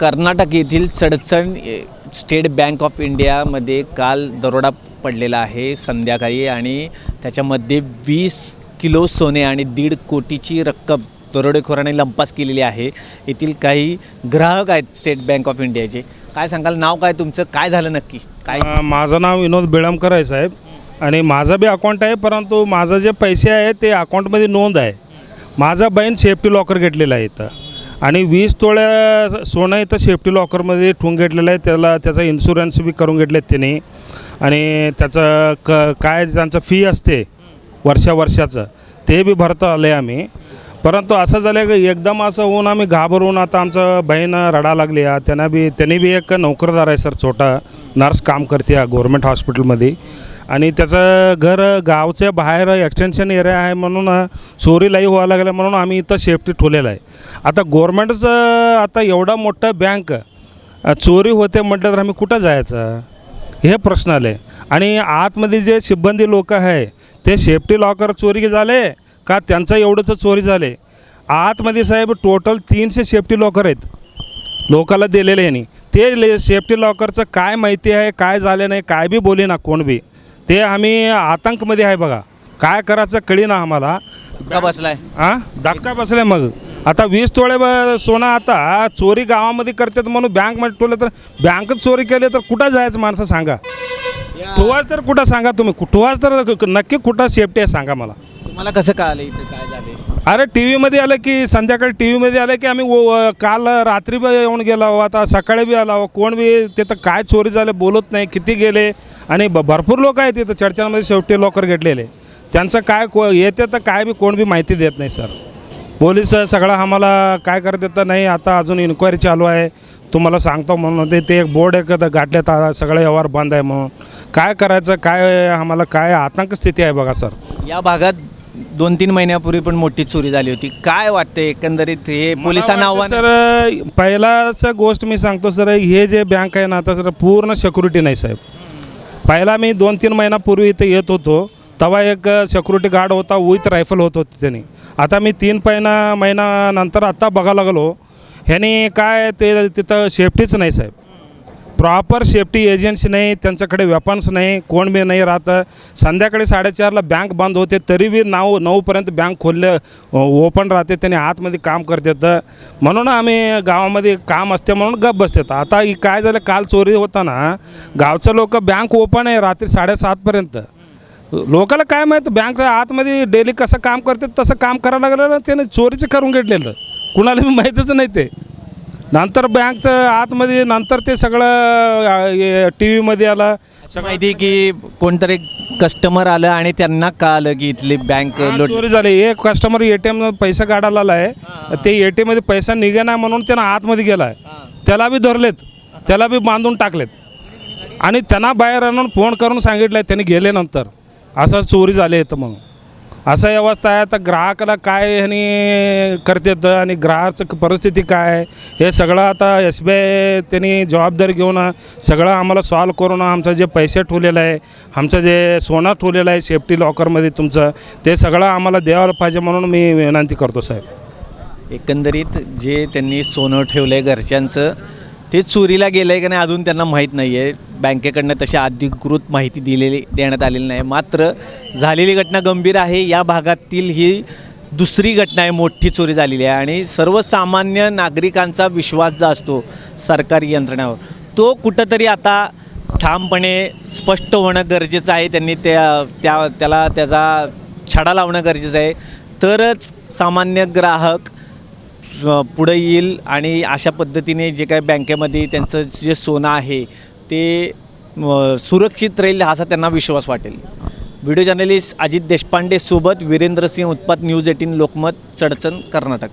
कर्नाटक येथील चडचण state bank of इंडियामध्ये काल दरोडा पडलेला आहे. संध्याकाळी आणि त्याच्यामध्ये वीस किलो सोने आणि दीड कोटीची रक्कम दरोडेखोराने लंपास केलेली आहे. येथील काही ग्राहक आहेत स्टेट बँक ऑफ इंडियाचे. काय सांगाल? नाव काय तुमचं? काय झालं नक्की? काय? माझं नाव विनोद बेळमकर आहे साहेब. आणि माझं बी अकाउंट आहे परंतु माझं जे पैसे आहे ते अकाउंटमध्ये नोंद आहे. माझा बहीण सेफ्टी लॉकर घेतलेला आहे इथं. आणि वीस तोळ्या सोनं इथं सेफ्टी लॉकरमध्ये ठेवून घेतलेलं आहे. त्याला त्याचा इन्शुरन्स बी करून घेतलेत त्यांनी. आणि त्याचं क काय त्यांचं फी असते वर्षा वर्षाचं ते बी भरता आलं आहे आम्ही. परंतु असं झालं की एकदम असं होऊन आम्ही घाबरून आता आमचं बहीण रडा लागली आहे. त्यांना बी त्यांनी बी एक नोकरदार आहे सर छोटा. नर्स काम करते आहे गव्हर्मेंट हॉस्पिटलमध्ये आणि त्याचं घर गावच्या बाहेर एक्सटेन्शन एरिया आहे म्हणून चोरीलाही व्हायला लागलं म्हणून आम्ही इथं सेफ्टी ठेवलेलं आहे. आता गव्हर्मेंटचं आता एवढा मोठा बँक चोरी होते म्हटलं तर आम्ही कुठं जायचं? हे प्रश्न आले. आणि आतमध्ये जे सिब्बंदी लोक आहे ते सेफ्टी लॉकर चोरी झाले का त्यांचं एवढं तर चोरी झाले? आतमध्ये साहेब टोटल तीनशे सेफ्टी लॉकर आहेत. लोकाला दिलेले यांनी. ते ले सेफ्टी लॉकरचं काय माहिती आहे काय झालं नाही काय बी बोले ना कोण बी. ते आम्ही आतंकमध्ये आहे बघा. काय करायचं कळी ना आम्हाला. का बसलाय. हां? धक्का बसले मग. आता वीस तोळे ब- सोनं आता चोरी गावामध्ये करतात म्हणून बँकमध्ये ठेवलं तर बँकच चोरी केली तर कुठं जायचं माणसं सांगा. ठुवाच तर कुठं सांगा तुम्ही? ठुवाच तर नक्की कुठं सेफ्टी आहे सांगा मला. तुम्हाला कसं कळालं इथं काय झाले? अरे टी व्हीमध्ये आलं की संध्याकाळी टी व्हीमध्ये आलं की आम्ही काल रात्री बी येऊन गेलो आता सकाळी बी आला कोण बी तिथं काय चोरी झाले बोलत नाही किती गेले? आणि ब- भरपूर लोक आहेत तिथं चर्चांमध्ये शेवटी लॉकर घेतलेले. त्यांचं काय को येते तर काय बी कोण बी माहिती देत नाही सर. पोलीस सगळं आम्हाला काय करत येतं नाही आता अजून इन्क्वायरी चालू आहे. तुम्हाला सांगतो म्हणून ते ते एक बोर्ड एक गाठल्यात आता सगळे व्यवहार बंद आहे म्हणून. काय करायचं काय आम्हाला काय आतंक स्थिती आहे बघा सर. या भागात दोन तीन महिन्यापूर्वी पण मोठी चोरी झाली होती. काय वाटतं एकंदरीत हे पोलिसांना आव्हान? सर पहिलाच गोष्ट मी सांगतो सर हे जे बँक आहे ना आता सर पूर्ण सिक्युरिटी नाही साहेब. पहिला मी दोन तीन महिन्यापूर्वी इथे येत होतो तेव्हा एक सिक्युरिटी गार्ड होता विथ रायफल होत होती त्यांनी. आता मी तीन महिना महिन्यानंतर आत्ता बघायला लागलो. ह्यानी काय ते तिथं सेफ्टीच नाही साहेब. प्रॉपर सेफ्टी एजन्सी नाही त्यांच्याकडे वेपन्स नाही कोण बी नाही राहतं. संध्याकाळी साडेचारला बँक बंद होते तरी बी नऊ नऊपर्यंत बँक खोलले ओपन राहते त्याने आतमध्ये काम करतात म्हणून आम्ही गावामध्ये काम असते म्हणून गप बसतात आता ही काय झालं काल चोरी होताना गावचं लोक बँक ओपन आहे रात्री साडेसातपर्यंत लोकाला काय माहीत बँक आतमध्ये डेली कसं काम करतात तसं काम करायला लागलं ना त्याने चोरीचं करून घेतलेलं. कुणाला बी माहीतच नाही ते. नंतर बँकचं आतमध्ये नंतर ते सगळं टी व्हीमध्ये आलं. असं माहिती आहे की कोणतरी कस्टमर आलं आणि त्यांना कळालं की इथली बँक लोट चोरी झाली. एक कस्टमर ए टी एम पैसा काढायला आलाय. ते ए टी एममध्ये पैसा निघेना म्हणून त्यानं आतमध्ये गेलाय. त्याला बी धरलेत. त्याला बी बांधून टाकलेत. आणि त्यांना बाहेर आणून फोन करून सांगितलं त्यांनी गेल्यानंतर असं चोरी झाली तर मग असं व्यवस्था आहे. तर ग्राहकाला काय ह्यानी करतात आणि ग्राहकाचं परिस्थिती काय आहे? हे सगळं आता एस बी आय त्यांनी जबाबदारी घेऊन सगळं आम्हाला सॉल्व करून आमचं जे पैसे ठेवलेलं आहे आमचं जे सोनं ठेवलेलं आहे सेफ्टी लॉकरमध्ये तुमचं ते सगळं आम्हाला द्यायला पाहिजे म्हणून मी विनंती करतो साहेब. एकंदरीत जे त्यांनी सोनं ठेवलं आहे घरच्यांचं ते चोरीला गेलं आहे का नाही अजून त्यांना माहीत नाही आहे बँकेकडनं तशी अधिकृत माहिती दिलेली देण्यात आलेली नाही. मात्र झालेली घटना गंभीर आहे. या भागातील ही दुसरी घटना आहे. मोठी चोरी झालेली आहे. आणि सर्वसामान्य नागरिकांचा विश्वास जो असतो सरकारी यंत्रणावर तो कुठंतरी आता ठामपणे स्पष्ट होणं गरजेचं आहे. त्यांनी त्या त्या त्याला त्याचा छडा लावणं गरजेचं आहे. तरच सामान्य ग्राहक पुढे येईल आणि अशा पद्धतीने जे काय बँकेमध्ये त्यांचं जे सोनं आहे ते सुरक्षित राहील असा त्यांना विश्वास वाटेल. व्हिडिओ जर्नलिस्ट अजित देशपांडे सोबत वीरेंद्र सिंह उत्पात न्यूज एटीन लोकमत चडचण कर्नाटक.